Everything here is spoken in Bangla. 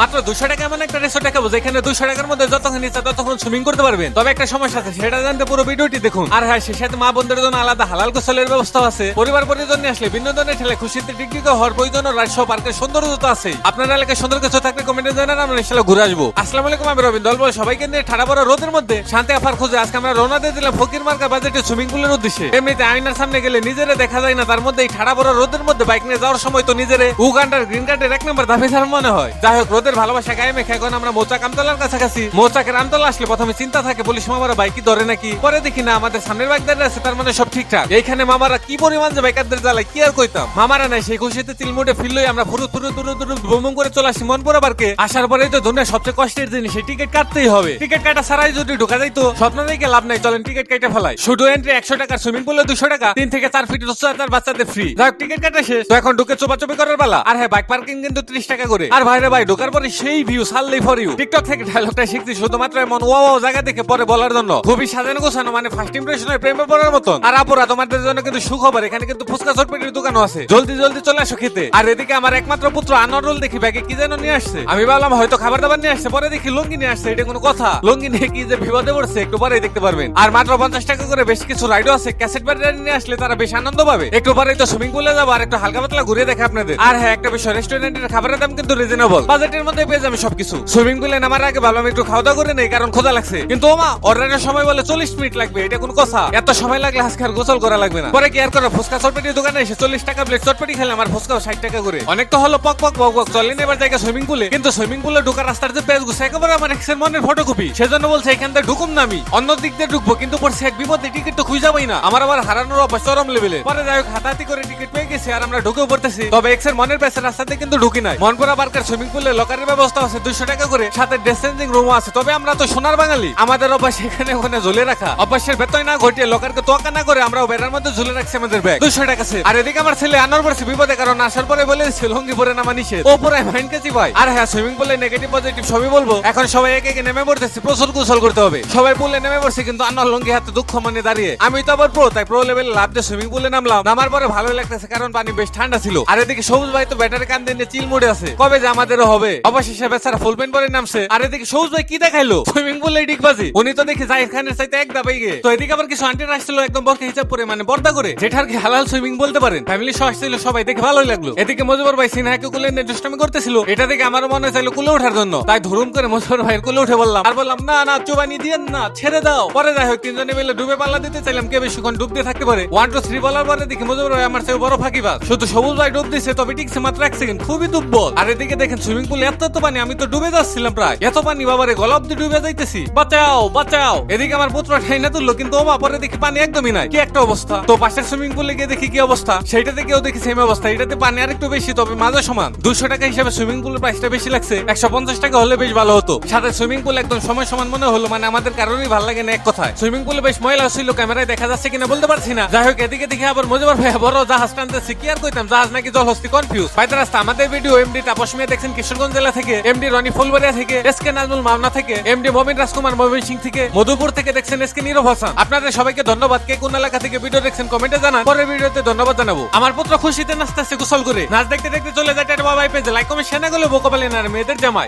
মাত্র দুশো টাকা এমন একটা রেসোর্ট দেখাবো, যেখানে দুশো টাকার মধ্যে যতক্ষণ ইচ্ছা ততক্ষণ সুইমিং করতে পারবেন। তবে একটা সমস্যা আছে, সেটা জানতে পুরো ভিডিওটি দেখুন। আর হ্যাঁ সে সাথে মা বোনদের জন্য আলাদা হালাল গোসলের ব্যবস্থা আছে। পরিবার পরিজন নিয়ে আসলে বিনোদনের ঠেলে খুশিতে টিকটিকে হওয়ার প্রয়োজন রাজস্ব পার্কের সৌন্দর্য তো আছে আপনার এলাকায় সুন্দর কিছু থাকলে কমেন্টে জানান, আমরা ইনশাল্লাহ ঘুরে আসব। আসসালামু আলাইকুম, আমি রবিন দলবল সবাইকে নিয়ে ঠাড়া বড় রোদের মধ্যে শান্তি আফার খুঁজে আজকে আমরা রওনা দিয়ে দিলাম ফকির মার্কা বাজেটে সুইমিং পুলের উদ্দেশ্যে। এমনিতে আয়নার সামনে গেলে নিজেরে দেখা যায় না, তার মধ্যে এই ঠাড়া বড় রোদের মধ্যে বাইক নিয়ে যাওয়ার সময় তো নিজেরে উগান্ডার গ্রিন কার্ডের এক নম্বর দাবি মনে হয়। যাই হোক রোদের ভালোবাসা গায়ে মেখে এখন আমরা মৌচাক আমতলার কাছাকাছি। মৌচাকের আমতলা আসলে প্রথমে চিন্তা থাকে পুলিশ মামারা বাইকই ধরে নাকি? পরে দেখি, না, আমাদের সামনের বাইক দাঁড়িয়ে আছে, তার মানে সব ঠিকঠাক। এইখানে মামারা কি পরিমাণ যে বাইকারদের জ্বালায়, কি আর কইতাম? মামারা নাই, সেই খুশিতে চিলমুটে ফিরলই আমরা ফুরু ফুরু দুরু দুরু বুম করে চলে আসি মনপুরা পার্কে আসার পরেই তো দুনিয়া সবচেয়ে কষ্টের জিনিস এই টিকিট কাটতেই হবে। টিকিট কাটা ছাড়াই যদি ঢোকা যাইতো, স্বপ্ন দেখে লাভ নাই, চলেন টিকিট কেটে ফেলাই। শুধু এন্ট্রি একশো টাকা সুইমিং পুলে দুশো টাকা, তিন থেকে চার ফিট উচ্চতার বাচ্চাদের ফ্রি যাই টিকিট কাটা শেষ। তো এখন ঢুকে চোপাচুপি করার বেলা আর হ্যাঁ বাইক পার্কিং কিন্তু ত্রিশ টাকা করে। আর ভাইরে ভাই, ঢোকার পরে সেই ভিউ সাল্লি ফর ইউ টিকটক থেকে ডায়লগটা শিখছি শুধুমাত্র এমন ও ও জায়গা দেখে পরে বলার জন্য। খুবই সাজানো গোছানো মানে ফার্স্ট ইমপ্রেশনের প্রেমে পড়ার মতন। আর আপুরা, তোমাদের জন্য কিন্তু সুখবর, এখানে কিন্তু ফুচকা চটপটির দোকানও আছে। জলদি জলদি চলে আসো খেতে। আর এদিকে আমার একমাত্র পুত্র আনোয়ারুল দেখি, ব্যাগে কি যেন নিয়ে আসছে। আমি ভাবলাম হয়তো খাবার দাবার নিয়ে আসছে, পরে দেখি লুঙ্গি নিয়ে আসছে, এটা কোনো কথা। লুঙ্গি নিয়ে কি যে বিপদে পড়ছে, একটু পরেই দেখতে পারবেন। আর মাত্র পঞ্চাশ টাকা করে বেশ কিছু রাইডও আছে ক্যাসেট ব্যাটারি নিয়ে আসলে তারা বেশ আনন্দ পাবে। একটু পরেই তো সুইমিং পুলে যাব, আর একটু হালকা পাতলা ঘুরে দেখে আপনাদের। আর হ্যাঁ একটা বিষয় রেস্টুরেন্টের খাবারের দাম কিন্তু রিজনেবল বাজেটের মধ্যে পেয়ে যাবে সবকিছু। সুইমিং পুলে নামার আগে ভাবলাম একটু খাওয়া দাওয়া করে নেই, কারণ লাগছে। কিন্তু ওমা, অর্ডারের সময় বলে চল্লিশ মিনিট লাগবে, এটা কথা। এত সময় লাগলে আজকে আর গোসল করা লাগবে না। পরে করে, ফুচকা দোকানে এসে চল্লিশ টাকা প্লেট চটপটি ফুচকাও ষাট টাকা করে। অনেক তো হলো পক পক পক পক জায়গা সুইমিং পুলে কিন্তু সুইমিং পুলে ঢোকার রাস্তার যে পেজ গুছে একেবারে আমার এক্সের মনের ফটোকপি সেজন্য বলছে, এখান থেকে ঢুকুম না আমি। অন্য দিক দিয়ে ঢুকবো, কিন্তু পড়ছে এক বিপদে টিকিট তো খুঁজে যাবোই না। আমার আবার হারানোর অভ্যাস চরম লেভেলে পরে যাই হোক, হাতাহাতি করে টিকিট পেয়ে গেছি, আর আমরা ঢুকেও পড়তেছি। তবে এক্সের মনের পেছনে রাস্তাতে কিন্তু ঢুকি নাই। মনপুরা পার্কের সুইমিং পুলে লকারের ব্যবস্থা আছে, দুইশো টাকা করে। সাথে ড্রেস চেঞ্জিং রুমও আছে। তবে আমরা তো সোনার বাঙালি। আমাদের অভ্যাস এখানে ওখানে ঝুলে রাখা। অভ্যাসের ভেতর না ঘটিয়ে লোকারকে তোয়াক্কা না করে আমরা বেড়ার মধ্যে ঝুলে রাখছি আমাদের ব্যাগ দুশো টাকা আছে। আর এদিকে আমার ছেলে আনার পড়ছে বিপদে, কারণ আসার পরে বলে লঙ্গি পরে নামা নিষেধ। ও পুরো মাইন্ড কাছি ভাই আর হ্যাঁ সুইমিং পুলে নেগেটিভ পজিটিভ সবই বলব। এখন সবাই একে একে নেমে পড়তেছে। প্রচুর গোসল করতে হবে। সবাই পুলে নেমে পড়ছে, কিন্তু আনার লঙ্গি হাতে দুঃখ মানে দাঁড়িয়ে। আমি তো আবার প্রো তাই প্রো লেভেলে লাভ দিয়ে সুইমিং পুলে নামলাম। নামার পরে ভালো লাগতেছে, কারণ পানি বেশ ঠান্ডা ছিল। আর এদিকে সবুজ ভাই তো ব্যাটারি কান দিয়ে চিল মোড়ে আছে। কবে যে আমাদেরও হবে। অবশেষে বেচারা পরে নামছে আর এদিকে সবুজ ভাই কি দেখাইলো? সুইমিং পুলে ডিগবাজি উনি তো দেখি জাহির খানের এক দাবাই গে তো এদিকে আবার কিছু আসছিল, একদম হিসাব করে মানে পর্দা করে কি হালাল সুইমিং বলতে পারেন। ফ্যামিলি সহ আসছিল, সবাই দেখে ভালোই লাগল। এদিকে মজুবর ভাই সিনহাকে কুলে নিয়ে দুষ্টামি করতেছিল। এটা দেখে আমার মনে চাইলো কুলে ওঠার জন্য। তাই ধরুম করে মজুবর ভাইয়ের কুলে উঠে বললাম, আর বললাম, না না, চুবানি দিয়েন না, ছেড়ে দাও। পরে যাই হোক, তিনজনে মিলে ডুবে পাল্লা দিতে চাইলাম, কে বেশিক্ষণ ডুব দিয়ে থাকতে পারে। ওয়ান টু থ্রি বলার পরে দেখি মজুবর ভাই আমার চেয়ে বড় ফাঁকিবাজ। শুধু সবুজ ভাই ডুব দিছে, তবে টিকছে মাত্র এক সেকেন্ড খুবই দুর্বল। আর এদিকে দেখেন সুইমিং পুলে এত পানি, আমি তো ডুবে যাচ্ছিলাম প্রায়। এত পানি গলা অব্দি ডুবে যাইতেছি। বাঁচাও বাঁচাও। এদিকে আমার পুত্র ঠাইনা তুললো, কিন্তু দেখি পানি একদমই নাই। কি একটা অবস্থা। তো পাশের সুইমিং পুলে গিয়ে দেখি কি অবস্থা? সেইটাতে কেউ দেখি সেম অবস্থা। এটাতে পানি আর একটু বেশি, তবে মাঝে সমান। দুশো টাকা হিসাবে সুইমিং পুলের প্রাইসটা বেশি লাগছে। একশো পঞ্চাশ টাকা হলে বেশ ভালো হতো। সাথে সুইমিং পুল একদম সময় সমান মনে হলো মানে আমাদের কারোরই ভালো লাগে না এক কথায়। সুইমিং পুলে বেশ ময়লা ছিল ক্যামেরায় দেখা যাচ্ছে কিনা বলতে পারছি না। যাই হোক, এদিকে দেখে আবার বড় জাহাজ টানতেছে। কি আর কইতাম? জাহাজ নাকি জল হস্তি কনফিউজ বাইতে রাস্তা আমাদের ভিডিও এমডি তাপস মিয়া দেখছেন কিশোরগঞ্জ জেলা থেকে এমডি রনি ফুলবাড়িয়া থেকে এস কে নাজমুল মামনা থেকে এমডি মমিন রাজকুমার মমিন সিং থেকে, মধুপুর থেকে দেখছেন এস কে নীরব হাসান। আপনাদের সবাইকে ধন্যবাদ। কে কোন এলাকা থেকে ভিডিও দেখছেন কমেন্টে জানান। পরের ভিডিওতে ধন্যবাদ জানাব। আমার পুত্র খুশিতে নাচতে আসছে গোসল করে। নাচ দেখতে দেখতে চলে যায় বাবাই পেজে। লাইক কমেন্ট শেয়ার না করলে বোকা পেলেন আর মেয়েদের জামাই।